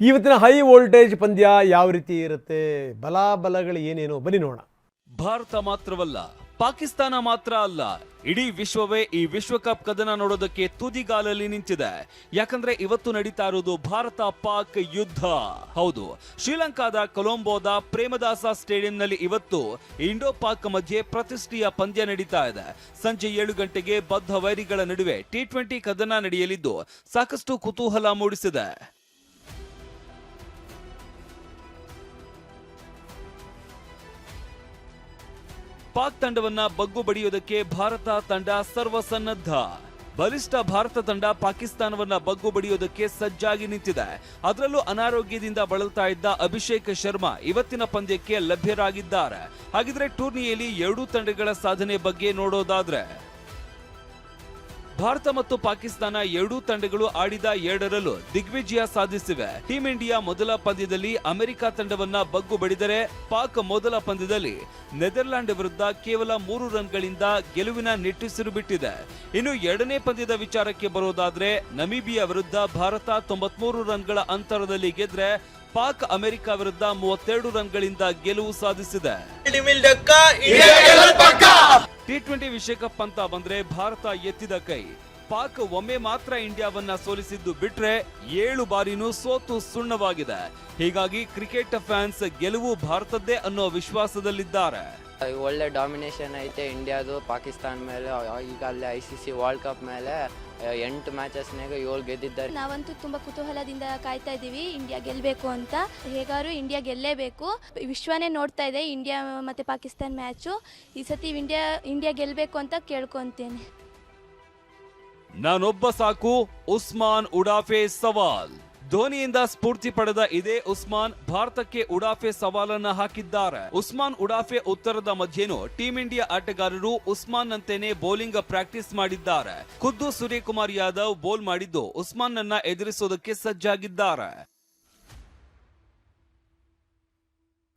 ಇವತ್ತಿನ high voltage ಪಂದ್ಯ ಯಾವ ರೀತಿ ಇರುತ್ತೆ? ಬಲಾಬಲಗಳು ಏನೇನು ಬನ್ನಿ ನೋಡೋಣ. ಭಾರತ ಮಾತ್ರವಲ್ಲ, ಪಾಕಿಸ್ತಾನ ಮಾತ್ರ ಅಲ್ಲ, ಇಡೀ ವಿಶ್ವವೇ ಈ ವಿಶ್ವಕಪ್ ಕದನ ನೋಡೋದಕ್ಕೆ ತುದಿಗಾಲಲ್ಲಿ ನಿಂತಿದೆ. ಯಾಕಂದ್ರೆ ಇವತ್ತು ನಡೀತಾ ಇರೋದು ಭಾರತ ಪಾಕ್ ಯುದ್ಧ. ಹೌದು, ಶ್ರೀಲಂಕಾದ ಕೊಲಂಬೋದ ಪ್ರೇಮದಾಸ ಸ್ಟೇಡಿಯಂನಲ್ಲಿ ಇವತ್ತು ಇಂಡೋ ಪಾಕ್ ಮಧ್ಯೆ ಪ್ರತಿಷ್ಠೆಯ ಪಂದ್ಯ ನಡೀತಾ ಇದೆ. ಸಂಜೆ ಏಳು ಗಂಟೆಗೆ ಬದ್ಧ ವೈರಿಗಳ ನಡುವೆ ಟಿ ಟ್ವೆಂಟಿ ಕದನ ನಡೆಯಲಿದ್ದು ಸಾಕಷ್ಟು ಕುತೂಹಲ ಮೂಡಿಸಿದೆ. ಪಾಕ್ ತಂಡವನ್ನ ಬಗ್ಗು ಬಡಿಯೋದಕ್ಕೆ ಭಾರತ ತಂಡ ಸರ್ವಸನ್ನದ್ಧ. ಬಲಿಷ್ಠ ಭಾರತ ತಂಡ ಪಾಕಿಸ್ತಾನವನ್ನ ಬಗ್ಗು ಬಡಿಯೋದಕ್ಕೆ ಸಜ್ಜಾಗಿ ನಿಂತಿದೆ. ಅದರಲ್ಲೂ ಅನಾರೋಗ್ಯದಿಂದ ಬಳಲ್ತಾ ಇದ್ದ ಅಭಿಷೇಕ್ ಶರ್ಮಾ ಇವತ್ತಿನ ಪಂದ್ಯಕ್ಕೆ ಲಭ್ಯರಾಗಿದ್ದಾರೆ. ಹಾಗಿದ್ರೆ ಟೂರ್ನಿಯಲ್ಲಿ ಎರಡೂ ತಂಡಗಳ ಸಾಧನೆ ಬಗ್ಗೆ ನೋಡೋದಾದ್ರೆ ಭಾರತ ಮತ್ತು ಪಾಕಿಸ್ತಾನ ಎರಡೂ ತಂಡಗಳು ಆಡಿದ ಎರಡರಲ್ಲೂ ದಿಗ್ವಿಜಯ ಸಾಧಿಸಿವೆ. ಟೀಂ ಇಂಡಿಯಾ ಮೊದಲ ಪಂದ್ಯದಲ್ಲಿ ಅಮೆರಿಕ ತಂಡವನ್ನ ಬಗ್ಗು ಬಡಿದರೆ ಪಾಕ್ ಮೊದಲ ಪಂದ್ಯದಲ್ಲಿ ನೆದರ್ಲ್ಯಾಂಡ್ ವಿರುದ್ಧ ಕೇವಲ ಮೂರು ರನ್ಗಳಿಂದ ಗೆಲುವಿನ ನಿಟ್ಟುಸಿರು ಬಿಟ್ಟಿದೆ ಇನ್ನು ಎರಡನೇ ಪಂದ್ಯದ ವಿಚಾರಕ್ಕೆ ಬರೋದಾದ್ರೆ ನಮೀಬಿಯಾ ವಿರುದ್ಧ ಭಾರತ ತೊಂಬತ್ಮೂರು ರನ್ಗಳ ಅಂತರದಲ್ಲಿ ಗೆದ್ರೆ ಪಾಕ್ ಅಮೆರಿಕ ವಿರುದ್ಧ ಮೂವತ್ತೆರಡು ರನ್ಗಳಿಂದ ಗೆಲುವು ಸಾಧಿಸಿದೆ. ಟಿ ಟ್ವೆಂಟಿ ವಿಶ್ವಕಪ್ ಅಂತ ಬಂದ್ರೆ ಭಾರತ ಎತ್ತಿದ ಕೈ. ಪಾಕ್ ಒಮ್ಮೆ ಮಾತ್ರ ಇಂಡಿಯಾವನ್ನ ಸೋಲಿಸಿದ್ದು ಬಿಟ್ರೆ ಏಳು ಬಾರಿನೂ ಸೋತು ಸುಣ್ಣವಾಗಿದೆ. ಹೀಗಾಗಿ ಕ್ರಿಕೆಟ್ ಫ್ಯಾನ್ಸ್ ಗೆಲುವು ಭಾರತದ್ದೇ ಅನ್ನೋ ವಿಶ್ವಾಸದಲ್ಲಿದ್ದಾರೆ. ಒಳ್ಳೆ ಡಾಮಿನೇಷನ್ ಐತೆ ಇಂಡಿಯಾದು, ಪಾಕಿಸ್ತಾನ ಮೇಲೆ ಈಗ ಅಲ್ಲಿ I C C world cup ಮೇಲೆ. ಎಂಟು ಮ್ಯಾಚಸ್ನಾಗ ಏಳು ಗೆದ್ದಿದ್ದಾರೆ. ನಾವಂತೂ ತುಂಬಾ ಕುತೂಹಲದಿಂದ ಕಾಯ್ತಾ ಇದ್ದೀವಿ ಇಂಡಿಯಾ ಗೆಲ್ಲಬೇಕು ಅಂತ. ಹೇಗಾದ್ರು ಇಂಡಿಯಾ ಗೆಲ್ಲೇಬೇಕು. ವಿಶ್ವನೇ ನೋಡ್ತಾ ಇದೆ ಇಂಡಿಯಾ ಮತ್ತು ಪಾಕಿಸ್ತಾನ ಮ್ಯಾಚು ಈ ಸತಿ ಇಂಡಿಯಾ ಇಂಡಿಯಾ ಗೆಲ್ಲಬೇಕು ಅಂತ ಕೇಳ್ಕೊತೇನೆ. ನಾನೊಬ್ಬ ಸಾಕು ಉಸ್ಮಾನ್ ಉಡಾಫೆ ಸವಾಲ್. ಧೋನಿಯಿಂದ ಸ್ಫೂರ್ತಿ ಪಡೆದ ಇದೇ ಉಸ್ಮಾನ್ ಭಾರತಕ್ಕೆ ಉಡಾಫೆ ಸವಾಲನ್ನ ಹಾಕಿದ್ದಾರೆ. ಉಸ್ಮಾನ್ ಉಡಾಫೆ ಉತ್ತರದ ಮಧ್ಯೆನೂ ಟೀಂ ಇಂಡಿಯಾ ಆಟಗಾರರು ಉಸ್ಮಾನ್ ನಂತೆಯೇ ಬೌಲಿಂಗ್ ಪ್ರಾಕ್ಟೀಸ್ ಮಾಡಿದ್ದಾರೆ. ಖುದ್ದು ಸೂರ್ಯಕುಮಾರ್ ಯಾದವ್ ಬೌಲ್ ಮಾಡಿದ್ದು ಉಸ್ಮಾನ್ ನನ್ನ ಎದುರಿಸೋದಕ್ಕೆ ಸಜ್ಜಾಗಿದ್ದಾರೆ.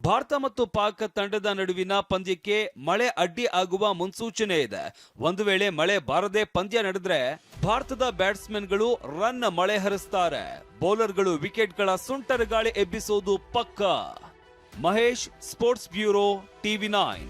ಭಾರತ ಮತ್ತು ಪಾಕ್ ತಂಡದ ನಡುವಿನ ಪಂದ್ಯಕ್ಕೆ ಮಳೆ ಅಡ್ಡಿ ಆಗುವ ಮುನ್ಸೂಚನೆ ಇದೆ. ಒಂದು ವೇಳೆ ಮಳೆ ಬಾರದೆ ಪಂದ್ಯ ನಡೆದ್ರೆ ಭಾರತದ ಬ್ಯಾಟ್ಸ್ಮನ್ಗಳು ರನ್ ಮಳೆ ಹರಿಸ್ತಾರೆ. ಬೌಲರ್ಗಳು ವಿಕೆಟ್ಗಳ ಸುಂಟರ ಗಾಳಿ ಎಬ್ಬಿಸೋದು ಪಕ್ಕ. Mahesh, sports bureau, TV nine.